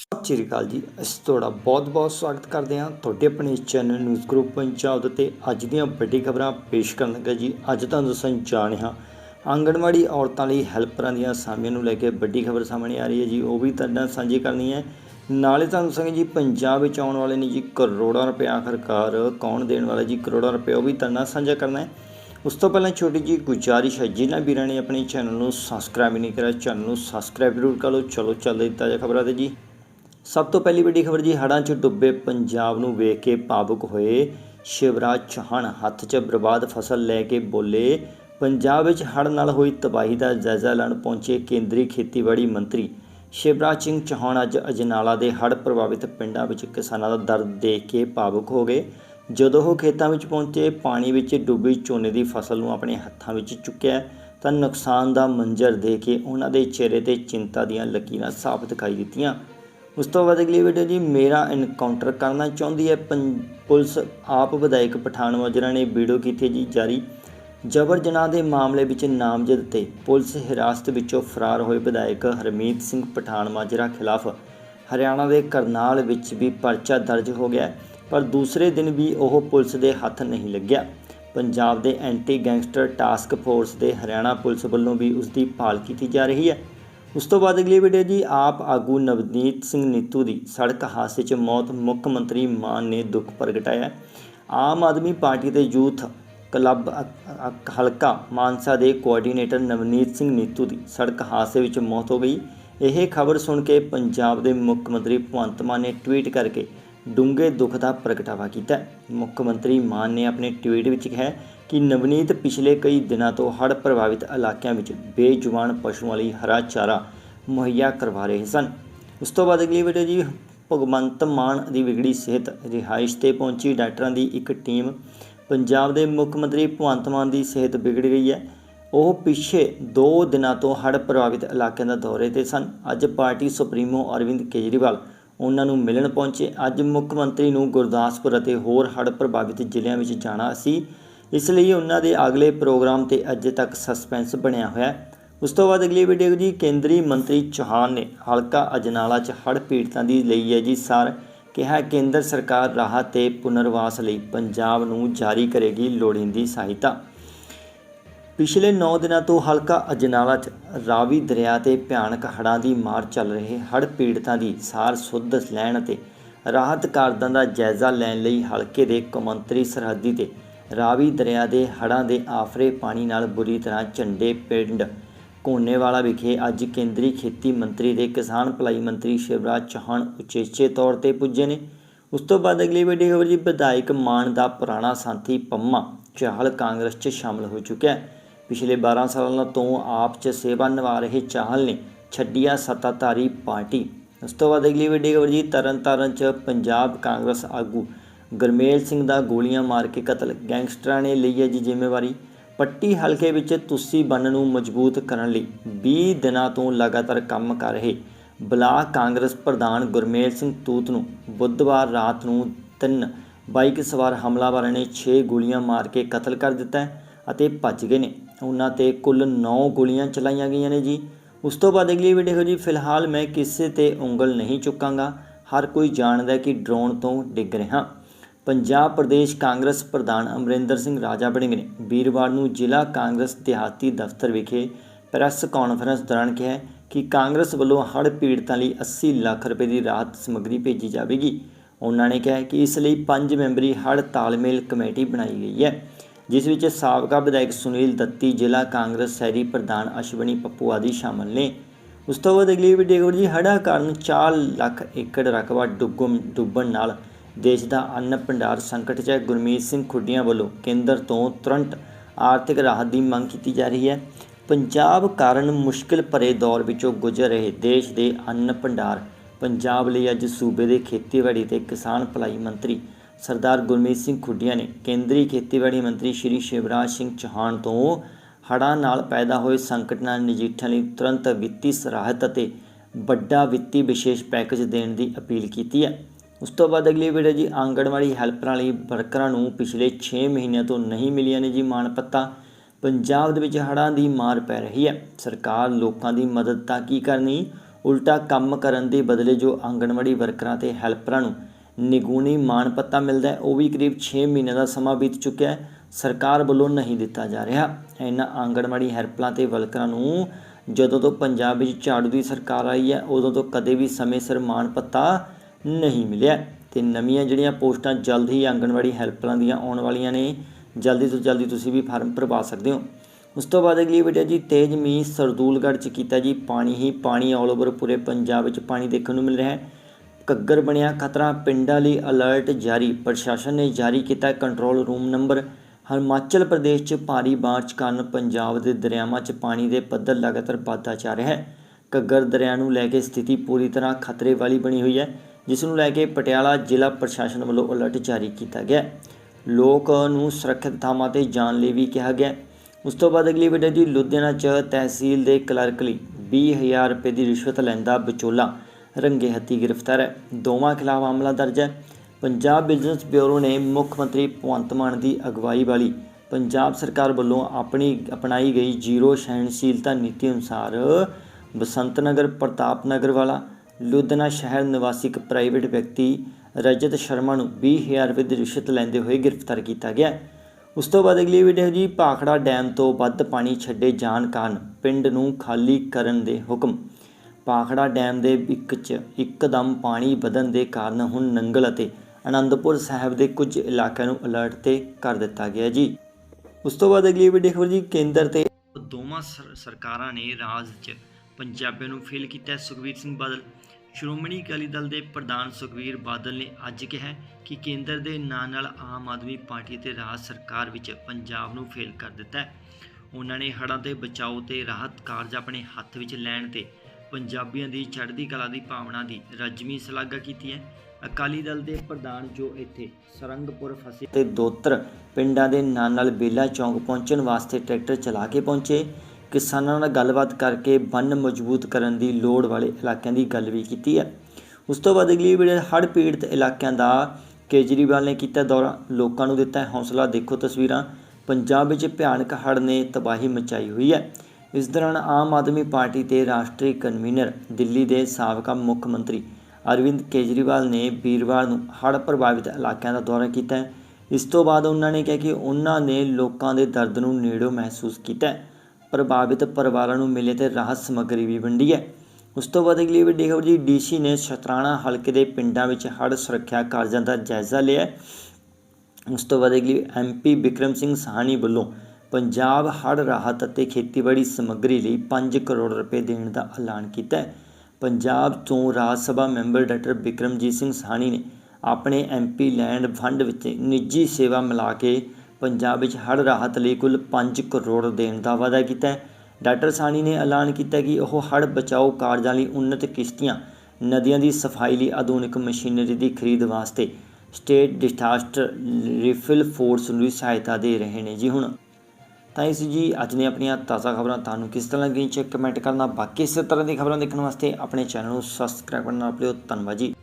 ਸਤਿ ਸ਼੍ਰੀ ਅਕਾਲ ਜੀ। ਅਸੀਂ ਤੁਹਾਡਾ ਬਹੁਤ-ਬਹੁਤ ਸਵਾਗਤ ਕਰਦੇ ਹਾਂ। ਤੁਹਾਡੇ ਆਪਣੇ ਚੈਨਲ ਨਿਊਜ਼ ਗਰੁੱਪ ਪੰਜਾਬ ਦੇ ਉੱਤੇ ਅੱਜ ਦੀਆਂ ਵੱਡੀ ਖਬਰਾਂ ਪੇਸ਼ ਕਰਨ ਲੱਗਾ ਜੀ। ਅੱਜ ਤੁਹਾਨੂੰ ਦੱਸਣ ਜਾ ਰਹੇ ਹਾਂ ਆਂਗਣਵਾੜੀ ਔਰਤਾਂ ਲਈ ਹੈਲਪਰਾਂ ਦੀਆਂ ਅਸਾਮੀਆਂ ਨੂੰ ਲੈ ਕੇ ਵੱਡੀ ਖਬਰ ਸਾਹਮਣੇ ਆ ਰਹੀ ਹੈ ਜੀ। ਉਹ ਵੀ ਤੁਹਾਡੇ ਨਾਲ ਸਾਂਝੀ ਕਰਨੀ ਹੈ। ਨਾਲੇ ਤੁਹਾਨੂੰ ਦੱਸਾਂਗੇ ਜੀ, ਪੰਜਾਬ ਵਿੱਚ ਆਉਣ ਵਾਲੇ ਨੇ ਜੀ ਕਰੋੜਾਂ ਰੁਪਏ ਆਖਰਕਾਰ ਕੌਣ ਦੇਣ ਵਾਲਾ ਜੀ? ਕਰੋੜਾਂ ਰੁਪਏ ਉਹ ਵੀ ਤੁਹਾਡੇ ਨਾਲ ਸਾਂਝਾ ਕਰਨਾ ਹੈ। ਉਸ ਤੋਂ ਪਹਿਲਾਂ ਛੋਟੀ ਜੀ ਗੁਜ਼ਾਰਿਸ਼ ਹੈ। ਜਿਨ੍ਹਾਂ ਵੀਰਾਂ ਨੇ ਆਪਣੇ ਚੈਨਲ ਨੂੰ ਸਬਸਕ੍ਰਾਈਬ ਨਹੀਂ ਕਰਿਆ, ਚੈਨਲ ਨੂੰ ਸਬਸਕ੍ਰਾਈਬ ਜ਼ਰੂਰ ਕਰ ਲਓ। ਚਲੋ, ਚੱਲਦੇ ਤਾਜ਼ਾ ਖਬਰਾਂ ਤੇ ਜੀ। ਸਭ ਤੋਂ ਪਹਿਲੀ ਵੱਡੀ ਖਬਰ ਜੀ, ਹੜ੍ਹਾਂ 'ਚ ਡੁੱਬੇ ਪੰਜਾਬ ਨੂੰ ਵੇਖ ਕੇ ਭਾਵੁਕ ਹੋਏ ਸ਼ਿਵਰਾਜ ਚੌਹਾਨ। ਹੱਥ 'ਚ ਬਰਬਾਦ ਫਸਲ ਲੈ ਕੇ ਬੋਲੇ ਪੰਜਾਬ ਵਿੱਚ ਹੜ੍ਹ ਨਾਲ ਹੋਈ ਤਬਾਹੀ ਦਾ ਜਾਇਜ਼ਾ ਲੈਣ ਪਹੁੰਚੇ ਕੇਂਦਰੀ ਖੇਤੀਬਾੜੀ ਮੰਤਰੀ ਸ਼ਿਵਰਾਜ ਸਿੰਘ ਚੌਹਾਨ। ਅੱਜ ਅਜਨਾਲਾ ਦੇ ਹੜ੍ਹ ਪ੍ਰਭਾਵਿਤ ਪਿੰਡਾਂ ਵਿੱਚ ਕਿਸਾਨਾਂ ਦਾ ਦਰਦ ਦੇਖ ਕੇ ਭਾਵੁਕ ਹੋ ਗਏ। ਜਦੋਂ ਉਹ ਖੇਤਾਂ ਵਿੱਚ ਪਹੁੰਚੇ, ਪਾਣੀ ਵਿੱਚ ਡੁੱਬੀ ਝੋਨੇ ਦੀ ਫਸਲ ਨੂੰ ਆਪਣੇ ਹੱਥਾਂ ਵਿੱਚ ਚੁੱਕਿਆ, ਤਾਂ ਨੁਕਸਾਨ ਦਾ ਮੰਜ਼ਰ ਦੇਖ ਕੇ ਉਹਨਾਂ ਦੇ ਚਿਹਰੇ ਤੇ ਚਿੰਤਾ ਦੀਆਂ ਲਕੀਰਾਂ ਸਾਫ਼ ਦਿਖਾਈ ਦਿੱਤੀਆਂ। ਉਸ ਤੋਂ ਬਾਅਦ ਅਗਲੀ ਵੀਡੀਓ ਜੀ ਮੇਰਾ ਇਨਕਾਊਂਟਰ ਕਰਨਾ ਚਾਹੁੰਦੀ ਹੈ ਪੰ- ਪੁਲਿਸ ਆਪ ਵਿਧਾਇਕ ਪਠਾਨ ਮਾਜਰਾ ਨੇ ਵੀਡੀਓ ਕੀਤੀ ਜੀ ਜਾਰੀ। ਜਬਰ ਜਨਾਹ ਦੇ ਮਾਮਲੇ ਵਿੱਚ ਨਾਮਜ਼ਦ ਤੇ ਪੁਲਿਸ ਹਿਰਾਸਤ ਵਿੱਚੋਂ ਫਰਾਰ ਹੋਏ ਵਿਧਾਇਕ ਹਰਮੀਤ ਸਿੰਘ ਪਠਾਨ ਮਾਜਰਾ ਖਿਲਾਫ ਹਰਿਆਣਾ ਦੇ ਕਰਨਾਲ ਵਿੱਚ ਵੀ ਪਰਚਾ ਦਰਜ ਹੋ ਗਿਆ ਪਰ ਦੂਸਰੇ ਦਿਨ ਵੀ ਉਹ ਪੁਲਿਸ ਦੇ ਹੱਥ ਨਹੀਂ ਲੱਗਿਆ। ਪੰਜਾਬ ਦੇ ਐਂਟੀ ਗੈਂਗਸਟਰ ਟਾਸਕ ਫੋਰਸ ਦੇ ਹਰਿਆਣਾ ਪੁਲਿਸ ਵੱਲੋਂ ਵੀ ਉਸ ਦੀ ਭਾਲ ਕੀਤੀ ਜਾ ਰਹੀ ਹੈ। ਉਸ ਤੋਂ ਬਾਅਦ ਅਗਲੀ ਵੀਡੀਓ ਜੀ, ਆਪ ਆਗੂ ਨਵਨੀਤ ਸਿੰਘ ਨੀਤੂ ਦੀ ਸੜਕ ਹਾਦਸੇ 'ਚ ਮੌਤ, ਮੁੱਖ ਮੰਤਰੀ ਮਾਨ ਨੇ ਦੁੱਖ ਪ੍ਰਗਟਾਇਆ। ਆਮ ਆਦਮੀ ਪਾਰਟੀ ਦੇ ਯੂਥ ਕਲੱਬ ਹਲਕਾ ਮਾਨਸਾ ਦੇ ਕੋਆਰਡੀਨੇਟਰ ਨਵਨੀਤ ਸਿੰਘ ਨੀਤੂ ਦੀ ਸੜਕ ਹਾਦਸੇ ਵਿੱਚ ਮੌਤ ਹੋ ਗਈ। ਇਹ ਖਬਰ ਸੁਣ ਕੇ ਪੰਜਾਬ ਦੇ ਮੁੱਖ ਮੰਤਰੀ ਭਗਵੰਤ ਮਾਨ ਨੇ ਟਵੀਟ ਕਰਕੇ ਡੂੰਘੇ ਦੁੱਖ ਦਾ ਪ੍ਰਗਟਾਵਾ ਕੀਤਾ। ਮੁੱਖ ਮੰਤਰੀ ਮਾਨ ਨੇ ਆਪਣੇ ਟਵੀਟ ਵਿੱਚ ਕਿਹਾ ਕਿ ਨਵਨੀਤ ਪਿਛਲੇ ਕਈ ਦਿਨਾਂ ਤੋਂ ਹੜ੍ਹ ਪ੍ਰਭਾਵਿਤ ਇਲਾਕਿਆਂ ਵਿੱਚ ਬੇਜੁਬਾਨ ਪਸ਼ੂਆਂ ਲਈ ਹਰਾ ਚਾਰਾ ਮੁਹੱਈਆ ਕਰਵਾ ਰਹੇ ਸਨ। ਉਸ ਤੋਂ ਬਾਅਦ ਅਗਲੀ ਵੀਡੀਓ ਜੀ, ਭਗਵੰਤ ਮਾਨ ਦੀ ਵਿਗੜੀ ਸਿਹਤ ਰਿਹਾਇਸ਼ ਤੇ ਪਹੁੰਚੀ ਡਾਕਟਰਾਂ ਦੀ ਇੱਕ ਟੀਮ ਪੰਜਾਬ ਦੇ ਮੁੱਖ ਮੰਤਰੀ ਭਗਵੰਤ ਮਾਨ ਦੀ ਸਿਹਤ ਵਿਗੜ ਗਈ ਹੈ। ਉਹ ਪਿਛੇ 2 ਦਿਨਾਂ ਤੋਂ ਹੜ੍ਹ ਪ੍ਰਭਾਵਿਤ ਇਲਾਕਿਆਂ ਦਾ ਦੌਰੇ ਤੇ ਸਨ। ਅੱਜ ਪਾਰਟੀ ਸੁਪਰੀਮੋ ਅਰਵਿੰਦ ਕੇਜਰੀਵਾਲ ਉਹਨਾਂ ਨੂੰ ਮਿਲਣ ਪਹੁੰਚੇ। ਅੱਜ ਮੁੱਖ ਮੰਤਰੀ ਨੂੰ ਗੁਰਦਾਸਪੁਰ ਅਤੇ ਹੋਰ ਹੜ੍ਹ ਪ੍ਰਭਾਵਿਤ ਜ਼ਿਲ੍ਹਿਆਂ ਵਿੱਚ ਜਾਣਾ ਸੀ। ਇਸ ਲਈ ਉਹਨਾਂ ਦੇ ਅਗਲੇ ਪ੍ਰੋਗਰਾਮ ਤੇ ਅਜੇ ਤੱਕ ਸਸਪੈਂਸ ਬਣਿਆ ਹੋਇਆ ਉਸ ਤੋਂ ਬਾਅਦ ਅਗਲੀ ਵੀਡੀਓ ਜੀ ਕੇਂਦਰੀ ਮੰਤਰੀ ਚੌਹਾਨ ਨੇ ਹਲਕਾ ਅਜਨਾਲਾ 'ਚ ਹੜ੍ਹ ਪੀੜਤਾਂ ਦੀ ਲਈ ਹੈ ਜੀ ਸਾਰ। ਕਿਹਾ ਕੇਂਦਰ ਸਰਕਾਰ ਰਾਹਤ ਤੇ ਪੁਨਰਵਾਸ ਲਈ ਪੰਜਾਬ ਨੂੰ ਜਾਰੀ ਕਰੇਗੀ ਲੋੜੀਂਦੀ ਸਹਾਇਤਾ। ਪਿਛਲੇ 9 ਦਿਨਾਂ ਤੋਂ ਹਲਕਾ ਅਜਨਾਲਾ 'ਚ ਰਾਵੀ ਦਰਿਆ ਤੇ ਭਿਆਨਕ ਹੜ੍ਹਾਂ ਦੀ ਮਾਰ ਚੱਲ ਰਹੇ ਹੜ੍ਹ ਪੀੜਤਾਂ ਦੀ ਸਾਰ ਸੁੱਧ ਲੈਣ ਅਤੇ ਰਾਹਤ ਕਾਰਜਾਂ ਦਾ ਜਾਇਜ਼ਾ ਲੈਣ ਲਈ ਹਲਕੇ ਦੇ ਕੌਮਾਂਤਰੀ ਸਰਹੱਦੀ ਤੇ ਰਾਵੀ ਦਰਿਆ ਦੇ ਹੜ੍ਹਾਂ ਦੇ ਆਫਰੇ ਪਾਣੀ ਨਾਲ ਬੁਰੀ ਤਰ੍ਹਾਂ ਝੰਡੇ ਪਿੰਡ ਕੋਨੇਵਾਲਾ ਵਿਖੇ ਅੱਜ ਕੇਂਦਰੀ ਖੇਤੀ ਮੰਤਰੀ ਤੇ ਕਿਸਾਨ ਭਲਾਈ ਮੰਤਰੀ ਸ਼ਿਵਰਾਜ ਚੌਹਾਨ ਉਚੇਚੇ ਤੌਰ ਤੇ ਪੁੱਜੇ ਨੇ। ਉਸ ਤੋਂ ਬਾਅਦ ਅਗਲੀ ਵੱਡੀ ਖਬਰ ਜੀ, ਵਿਧਾਇਕ ਮਾਨ ਦਾ ਪੁਰਾਣਾ ਸਾਥੀ ਪੰਮਾ ਚਾਹਲ ਕਾਂਗਰਸ 'ਚ ਸ਼ਾਮਲ ਹੋ ਚੁੱਕਿਆ ਹੈ। ਪਿਛਲੇ 12 ਸਾਲਾਂ ਤੋਂ ਆਪ 'ਚ ਸੇਵਾ ਨਿਭਾ ਰਹੇ ਚਾਹਲ ਨੇ ਛੱਡਿਆ ਸੱਤਾਧਾਰੀ ਪਾਰਟੀ। ਉਸ ਤੋਂ ਬਾਅਦ ਅਗਲੀ ਵੱਡੀ ਖਬਰ ਜੀ ਤਰਨਤਾਰਨ 'ਚ ਪੰਜਾਬ ਕਾਂਗਰਸ ਆਗੂ ਗਰਮੇਲ ਸਿੰਘ ਦਾ ਗੋਲੀਆਂ ਮਾਰ ਕੇ ਕਤਲ। ਗੈਂਗਸਟਰਾਂ ਨੇ ਲਈ ਹੈ ਜੀ ਜ਼ਿੰਮੇਵਾਰੀ। ਪੱਟੀ ਹਲਕੇ ਵਿੱਚ ਤੁਸੀਂ ਬੰਨ ਨੂੰ ਮਜ਼ਬੂਤ ਕਰਨ ਲਈ 20 ਦਿਨਾਂ ਤੋਂ ਲਗਾਤਾਰ ਕੰਮ ਕਰ ਰਹੇ ਬਲਾਕ ਕਾਂਗਰਸ ਪ੍ਰਧਾਨ ਗੁਰਮੇਲ ਸਿੰਘ ਤੂਤ ਨੂੰ ਬੁੱਧਵਾਰ ਰਾਤ ਨੂੰ ਤਿੰਨ ਬਾਈਕ ਸਵਾਰ ਹਮਲਾਵਰਾਂ ਨੇ 6 ਗੋਲੀਆਂ ਮਾਰ ਕੇ ਕਤਲ ਕਰ ਦਿੱਤਾ ਅਤੇ ਭੱਜ ਗਏ ਨੇ। ਉਹਨਾਂ ਤੇ ਕੁੱਲ 9 ਗੋਲੀਆਂ ਚਲਾਈਆਂ ਗਈਆਂ ਨੇ ਜੀ। ਉਸ ਤੋਂ ਬਾਅਦ ਅਗਲੀ ਵੀਡੀਓ ਜੀ। ਫਿਲਹਾਲ ਮੈਂ ਕਿਸੇ ਤੇ ਉਂਗਲ ਨਹੀਂ ਚੁੱਕਾਂਗਾ। ਹਰ ਕੋਈ ਜਾਣਦਾ ਹੈ ਕਿ ਡਰੋਨ ਤੋਂ ਡਿੱਗ ਰਿਹਾ। ਪੰਜਾਬ ਪ੍ਰਦੇਸ਼ ਕਾਂਗਰਸ ਪ੍ਰਧਾਨ ਅਮਰਿੰਦਰ ਸਿੰਘ ਰਾਜਾ ਬੜਿੰਗ ਨੇ। ਵੀਰਵਾਰ ਨੂੰ ਜ਼ਿਲ੍ਹਾ ਕਾਂਗਰਸ ਦਿਹਾਤੀ ਦਫ਼ਤਰ ਵਿਖੇ ਪ੍ਰੈਸ ਕਾਨਫਰੰਸ ਦੌਰਾਨ ਕਿਹਾ ਕਿ ਕਾਂਗਰਸ ਵੱਲੋਂ ਹੜ੍ਹ ਪੀੜਤਾਂ ਲਈ 80 ਲੱਖ ਰੁਪਏ ਦੀ ਰਾਹਤ ਸਮੱਗਰੀ ਭੇਜੀ ਜਾਵੇਗੀ। ਉਹਨਾਂ ਨੇ ਕਿਹਾ ਕਿ ਇਸ ਲਈ ਪੰਜ ਮੈਂਬਰੀ ਹੜ੍ਹ ਤਾਲਮੇਲ ਕਮੇਟੀ ਬਣਾਈ ਗਈ ਹੈ। ਜਿਸ ਵਿੱਚ ਸਾਬਕਾ ਵਿਧਾਇਕ ਸੁਨੀਲ ਦੱਤੀ, ਜ਼ਿਲ੍ਹਾ ਕਾਂਗਰਸ ਸ਼ਹਿਰੀ ਪ੍ਰਧਾਨ ਅਸ਼ਵਨੀ ਪੱਪੂ ਆਦਿ ਸ਼ਾਮਲ ਨੇ। ਉਸ ਤੋਂ ਬਾਅਦ ਅਗਲੀ ਵੀਡੀਓ ਜੀ, ਹੜ੍ਹਾਂ ਕਾਰਨ 4 ਲੱਖ ਏਕੜ ਰਕਬਾ ਡੁੱਬਣ ਡੁੱਬਣ ਨਾਲ ਦੇਸ਼ ਦਾ ਅੰਨ ਭੰਡਾਰ ਸੰਕਟ 'ਚ ਹੈ। ਗੁਰਮੀਤ ਸਿੰਘ ਖੁੱਡੀਆਂ ਵੱਲੋਂ ਕੇਂਦਰ ਤੋਂ ਤੁਰੰਤ ਆਰਥਿਕ ਰਾਹਤ ਦੀ ਮੰਗ ਕੀਤੀ ਜਾ ਰਹੀ ਹੈ। ਪੰਜਾਬ ਕਾਰਨ ਮੁਸ਼ਕਿਲ ਭਰੇ ਦੌਰ ਵਿੱਚੋਂ ਗੁਜ਼ਰ ਰਹੇ ਦੇਸ਼ ਦੇ ਅੰਨ ਭੰਡਾਰ। ਪੰਜਾਬ ਲਈ ਅੱਜ ਸੂਬੇ ਦੇ ਖੇਤੀਬਾੜੀ ਤੇ ਕਿਸਾਨ ਭਲਾਈ ਮੰਤਰੀ ਸਰਦਾਰ ਗੁਰਮੀਤ ਸਿੰਘ ਖੁੱਡੀਆਂ ਨੇ ਕੇਂਦਰੀ ਖੇਤੀਬਾੜੀ ਮੰਤਰੀ ਸ਼੍ਰੀ ਸ਼ਿਵਰਾਜ ਸਿੰਘ ਚੌਹਾਨ ਤੋਂ ਹੜ੍ਹਾਂ ਨਾਲ ਪੈਦਾ ਹੋਏ ਸੰਕਟ ਨਾਲ ਨਜਿੱਠਣ ਲਈ ਤੁਰੰਤ ਵਿੱਤੀ ਸਹਾਇਤਾ ਅਤੇ ਵੱਡਾ ਵਿੱਤੀ ਵਿਸ਼ੇਸ਼ ਪੈਕੇਜ ਦੇਣ ਦੀ ਅਪੀਲ ਕੀਤੀ ਹੈ। ਉਸ ਤੋਂ ਬਾਅਦ ਅਗਲੀ ਵੀਡੀਓ ਜੀ, ਆਂਗਣਵਾੜੀ ਹੈਲਪਰਾਂ ਲਈ ਵਰਕਰਾਂ ਨੂੰ ਪਿਛਲੇ 6 ਮਹੀਨਿਆਂ ਤੋਂ ਨਹੀਂ ਮਿਲੀਆਂ ਨੇ ਜੀ ਮਾਣ ਪੱਤਾ। ਪੰਜਾਬ ਦੇ ਵਿੱਚ ਹੜ੍ਹਾਂ ਦੀ ਮਾਰ ਪੈ ਰਹੀ ਹੈ। ਸਰਕਾਰ ਲੋਕਾਂ ਦੀ ਮਦਦ ਤਾਂ ਕੀ ਕਰਨੀ? ਉਲਟਾ ਕੰਮ ਕਰਨ ਦੇ ਬਦਲੇ ਜੋ ਆਂਗਣਵਾੜੀ ਵਰਕਰਾਂ ਤੇ ਹੈਲਪਰਾਂ ਨੂੰ ਨਿਗੂਣੀ ਮਾਣਪੱਤਾ ਮਿਲਦਾ ਹੈ। ਉਹ ਵੀ ਕਰੀਬ 6 ਮਹੀਨੇ ਦਾ ਸਮਾਂ ਬੀਤ ਚੁੱਕਿਆ ਹੈ। ਸਰਕਾਰ ਵੱਲੋਂ ਨਹੀਂ ਦਿੱਤਾ ਜਾ ਰਿਹਾ। ਇਹਨਾਂ ਆਂਗਣਵਾੜੀ ਹੈਲਪਰਾਂ ਤੇ ਵਰਕਰਾਂ ਨੂੰ ਜਦੋਂ ਤੋਂ ਪੰਜਾਬ ਵਿੱਚ ਝਾੜੂ ਦੀ ਸਰਕਾਰ ਆਈ ਹੈ, ਉਦੋਂ ਤੋਂ ਕਦੇ ਵੀ ਸਮੇਂ ਸਿਰ ਮਾਣਪੱਤਾ ਨਹੀਂ ਮਿਲਿਆ। ਤੇ ਨਵੀਆਂ ਜਿਹੜੀਆਂ ਪੋਸਟਾਂ ਜਲਦ ਹੀ ਆਂਗਣਵਾੜੀ ਹੈਲਪਰਾਂ ਦੀਆਂ ਆਉਣ ਵਾਲੀਆਂ ਨੇ, ਜਲਦੀ ਤੋਂ ਜਲਦੀ ਤੁਸੀਂ ਵੀ ਫਾਰਮ ਭਰਵਾ ਸਕਦੇ ਹੋ। ਉਸ ਤੋਂ ਬਾਅਦ ਅਗਲੀ ਵੀਡੀਓ ਜੀ, ਤੇਜ਼ ਮੀਂਹ ਸਰਦੂਲਗੜ੍ਹ ਚ ਕੀਤਾ ਜੀ ਪਾਣੀ, ਹੀ ਪਾਣੀ ਆਲ ਓਵਰ ਪੂਰੇ ਪੰਜਾਬ ਵਿੱਚ ਪਾਣੀ ਦੇਖਣ ਨੂੰ ਮਿਲ ਰਿਹਾ ਹੈ। ਘੱਗਰ ਬਣਿਆ ਖਤਰਾ, ਪਿੰਡਾਂ ਲਈ ਅਲਰਟ ਜਾਰੀ। ਪ੍ਰਸ਼ਾਸਨ ਨੇ ਜਾਰੀ ਕੀਤਾ control room number Himachal Pradesh 'ਚ ਭਾਰੀ ਬਾਰਿਸ਼ ਕਾਰਨ ਪੰਜਾਬ ਦੇ ਦਰਿਆਵਾਂ 'ਚ ਪਾਣੀ ਦੇ ਪੱਧਰ ਲਗਾਤਾਰ ਵਧਦਾ ਜਾ ਰਿਹਾ ਹੈ। ਘੱਗਰ ਦਰਿਆ ਨੂੰ ਲੈ ਕੇ ਸਥਿਤੀ ਪੂਰੀ ਤਰ੍ਹਾਂ ਖਤਰੇ ਵਾਲੀ ਬਣੀ ਹੋਈ ਹੈ, ਜਿਸ ਨੂੰ ਲੈ ਕੇ ਪਟਿਆਲਾ ਜ਼ਿਲ੍ਹਾ ਪ੍ਰਸ਼ਾਸਨ ਵੱਲੋਂ ਅਲਰਟ ਜਾਰੀ ਕੀਤਾ ਗਿਆ ਲੋਕ ਨੂੰ ਸੁਰੱਖਿਅਤ ਥਾਵਾਂ ਤੇ ਜਾਣ ਲਈ ਵੀ ਕਿਹਾ ਗਿਆ ਉਸ ਤੋਂ ਬਾਅਦ ਅਗਲੀ ਵੀਡੀਓ ਦੀ ਲੁਧਿਆਣਾ 'ਚ ਤਹਿਸੀਲ ਦੇ ਕਲਰਕ ਲਈ 20000 ਰੁਪਏ ਦੀ ਰਿਸ਼ਵਤ ਲੈਂਦਾ ਵਿਚੋਲਾ। ਰੰਗੇ ਹੱਥੀ ਗ੍ਰਿਫਤਾਰ ਹੈ। ਦੋਵਾਂ ਖਿਲਾਫ ਮਾਮਲਾ ਦਰਜ ਹੈ। ਪੰਜਾਬ ਬਿਜ਼ਨਸ ਬਿਊਰੋ ਨੇ ਮੁੱਖ ਮੰਤਰੀ ਭਗਵੰਤ ਮਾਨ ਦੀ ਅਗਵਾਈ ਵਾਲੀ ਪੰਜਾਬ ਸਰਕਾਰ ਵੱਲੋਂ ਆਪਣੀ ਅਪਣਾਈ ਗਈ ਜ਼ੀਰੋ ਸਹਿਣਸ਼ੀਲਤਾ ਨੀਤੀ ਅਨੁਸਾਰ ਬਸੰਤ ਨਗਰ ਪ੍ਰਤਾਪ ਨਗਰ ਵਾਲਾ, ਲੁਧਿਆਣਾ ਸ਼ਹਿਰ ਨਿਵਾਸੀ ਇੱਕ ਪ੍ਰਾਈਵੇਟ ਵਿਅਕਤੀ ਰਜਤ ਸ਼ਰਮਾ ਨੂੰ 20000 ਰੁਪਏ ਦੀ ਰਿਸ਼ਵਤ ਲੈਂਦੇ ਹੋਏ ਗ੍ਰਿਫਤਾਰ ਕੀਤਾ ਗਿਆ ਉਸ ਤੋਂ ਬਾਅਦ ਅਗਲੀ ਵੀਡੀਓ ਜੀ, ਭਾਖੜਾ ਡੈਮ ਤੋਂ ਵੱਧ ਪਾਣੀ ਛੱਡੇ ਜਾਣ ਕਾਰਨ ਪਿੰਡ ਨੂੰ ਖਾਲੀ ਕਰਨ ਦੇ ਹੁਕਮ। ਭਾਖੜਾ ਡੈਮ ਦੇ ਇੱਕ ਚ ਇੱਕਦਮ ਪਾਣੀ ਵਧਣ ਦੇ ਕਾਰਨ ਹੁਣ ਨੰਗਲ ਅਤੇ ਅਨੰਦਪੁਰ ਸਾਹਿਬ ਦੇ ਕੁਝ ਇਲਾਕਿਆਂ ਨੂੰ ਅਲਰਟ ਤੇ ਕਰ ਦਿੱਤਾ ਗਿਆ ਜੀ ਉਸ ਤੋਂ ਬਾਅਦ ਅਗਲੀ ਵੀਡੀਓ ਖਬਰ ਜੀ, ਕੇਂਦਰ ਤੇ ਦੋਵਾਂ ਸਰ- ਸਰਕਾਰਾਂ ਨੇ ਰਾਜ 'ਚ ਪੰਜਾਬੀਆਂ ਨੂੰ ਫੇਲ ਕੀਤਾ ਹੈ। ਸੁਖਬੀਰ ਸਿੰਘ ਬਾਦਲ ਸ਼੍ਰੋਮਣੀ ਅਕਾਲੀ ਦਲ ਦੇ ਪ੍ਰਧਾਨ ਸੁਖਬੀਰ ਬਾਦਲ ਨੇ ਅੱਜ ਕਿਹਾ ਕਿ ਕੇਂਦਰ ਦੇ ਨਾਂ ਨਾਲ ਆਮ ਆਦਮੀ ਪਾਰਟੀ ਅਤੇ ਰਾਜ ਸਰਕਾਰ ਵਿੱਚ ਪੰਜਾਬ ਨੂੰ ਫੇਲ ਕਰ ਦਿੱਤਾ ਹੈ ਉਹਨਾਂ ਨੇ ਹੜ੍ਹਾਂ ਦੇ ਬਚਾਓ ਤੇ ਰਾਹਤ ਕਾਰਜ ਆਪਣੇ ਹੱਥ ਵਿੱਚ ਲੈਣ ਤੇ ਪੰਜਾਬੀਆਂ ਦੀ ਚੜ੍ਹਦੀ ਕਲਾ ਦੀ ਭਾਵਨਾ ਦੀ ਰਜਮੀ ਸ਼ਲਾਘਾ ਕੀਤੀ ਹੈ। ਅਕਾਲੀ ਦਲ ਦੇ ਪ੍ਰਧਾਨ ਜੋ ਇੱਥੇ ਸਰੰਗਪੁਰ ਫਸੇ ਤੇ ਦੋਤਰ ਪਿੰਡਾਂ ਦੇ ਨਾਲ ਨਾਲ ਬੇਲਾ ਚੌਂਕ ਪਹੁੰਚਣ ਵਾਸਤੇ ਟਰੈਕਟਰ ਚਲਾ ਕੇ ਪਹੁੰਚੇ। ਕਿਸਾਨਾਂ ਨਾਲ ਗੱਲਬਾਤ ਕਰਕੇ ਬੰਨ ਮਜ਼ਬੂਤ ਕਰਨ ਦੀ ਲੋੜ ਵਾਲੇ ਇਲਾਕਿਆਂ ਦੀ ਗੱਲ ਵੀ ਕੀਤੀ ਹੈ। ਉਸ ਤੋਂ ਬਾਅਦ ਅਗਲੀ ਵੀਡੀਓ ਹੜ੍ਹ ਪੀੜਤ ਇਲਾਕਿਆਂ ਦਾ ਕੇਜਰੀਵਾਲ ਨੇ ਕੀਤਾ ਦੌਰਾ। ਲੋਕਾਂ ਨੂੰ ਦਿੱਤਾ ਹੈ ਹੌਸਲਾ। ਦੇਖੋ ਤਸਵੀਰਾਂ। ਪੰਜਾਬ ਵਿੱਚ ਭਿਆਨਕ ਹੜ੍ਹ ਨੇ ਤਬਾਹੀ ਮਚਾਈ ਹੋਈ ਹੈ। ਇਸ ਦੌਰਾਨ ਆਮ ਆਦਮੀ ਪਾਰਟੀ ਦੇ ਰਾਸ਼ਟਰੀ ਕਨਵੀਨਰ, ਦਿੱਲੀ ਦੇ ਸਾਬਕਾ ਮੁੱਖ ਮੰਤਰੀ ਅਰਵਿੰਦ ਕੇਜਰੀਵਾਲ ਨੇ ਵੀਰਵਾਰ ਨੂੰ ਹੜ੍ਹ ਪ੍ਰਭਾਵਿਤ ਇਲਾਕਿਆਂ ਦਾ ਦੌਰਾ ਕੀਤਾ ਹੈ। ਇਸ ਤੋਂ ਬਾਅਦ ਉਹਨਾਂ ਨੇ ਕਿਹਾ ਕਿ ਉਹਨਾਂ ਨੇ ਲੋਕਾਂ ਦੇ ਦਰਦ ਨੂੰ ਨੇੜੋਂ ਮਹਿਸੂਸ ਕੀਤਾ ਪ੍ਰਭਾਵਿਤ ਪਰਿਵਾਰਾਂ ਨੂੰ ਮਿਲੇ ਤੇ ਰਾਹਤ ਸਮੱਗਰੀ ਵੀ ਵੰਡੀ ਹੈ। ਉਸ ਤੋਂ ਬਾਅਦ ਅਗਲੀ ਵੱਡੀ ਖਬਰ ਜੀ, ਡੀਸੀ ਨੇ ਸ਼ਤਰਾਣਾ ਹਲਕੇ ਦੇ ਪਿੰਡਾਂ ਵਿੱਚ ਹੜ੍ਹ ਸੁਰੱਖਿਆ ਕਾਰਜਾਂ ਦਾ ਜਾਇਜ਼ਾ ਲਿਆ ਉਸ ਤੋਂ ਬਾਅਦ ਅਗਲੀ ਐਮਪੀ ਵਿਕਰਮ ਸਿੰਘ ਸਾਹਣੀ ਵੱਲੋਂ ਪੰਜਾਬ ਹੜ੍ਹ ਰਾਹਤ ਅਤੇ ਖੇਤੀਬਾੜੀ ਸਮੱਗਰੀ ਲਈ 5 ਕਰੋੜ ਰੁਪਏ ਦੇਣ ਦਾ ਐਲਾਨ ਕੀਤਾ ਹੈ। ਪੰਜਾਬ ਤੋਂ ਰਾਜ ਸਭਾ ਮੈਂਬਰ ਡਾਕਟਰ ਬਿਕਰਮਜੀਤ ਸਿੰਘ ਸਾਹਣੀ ਨੇ ਆਪਣੇ ਐਮਪੀ ਲੈਂਡ ਫੰਡ ਵਿੱਚ ਨਿੱਜੀ ਸੇਵਾ ਮਿਲਾ ਕੇ ਪੰਜਾਬ ਵਿੱਚ ਹੜ੍ਹ ਰਾਹਤ ਲਈ ਕੁੱਲ 5 ਕਰੋੜ ਦੇਣ ਦਾ ਵਾਅਦਾ ਕੀਤਾ ਹੈ। ਡਾਕਟਰ ਸਾਹਣੀ ਨੇ ਐਲਾਨ ਕੀਤਾ ਕਿ ਉਹ ਹੜ੍ਹ ਬਚਾਓ ਕਾਰਜਾਂ ਲਈ ਉન્નਤ ਕਿਸ਼ਤੀਆਂ, ਨਦੀਆਂ ਦੀ ਸਫ਼ਾਈ ਲਈ ਆਧੁਨਿਕ ਮਸ਼ੀਨਰੀ ਦੀ ਖਰੀਦ ਵਾਸਤੇ ਸਟੇਟ ਡਿਜ਼ਾਸਟਰ ਰਿਫਿਲ ਫੋਰਸ ਨੂੰ ਵੀ ਸਹਾਇਤਾ ਦੇ ਰਹੇ ਨੇ। ਜੀ ਹੁਣ ਤਾਂ ਇਸ ਜੀ ਅੱਜ ਦੀਆਂ ਆਪਣੀਆਂ ਤਾਜ਼ਾ ਖਬਰਾਂ ਤੁਹਾਨੂੰ ਕਿਸ ਤਰ੍ਹਾਂ ਲੱਗੀਆਂ ਚੈੱਕ ਕਮੈਂਟ ਕਰਨਾ। ਬਾਕੀ ਇਸੇ ਤਰ੍ਹਾਂ ਦੀ ਖਬਰਾਂ ਦੇਖਣ ਵਾਸਤੇ ਆਪਣੇ ਚੈਨਲ ਨੂੰ ਸਬਸਕ੍ਰਾਈਬ ਕਰਨਾ ਨਾ ਭੁੱਲਿਓ। ਧੰਨਵਾਦ ਜੀ।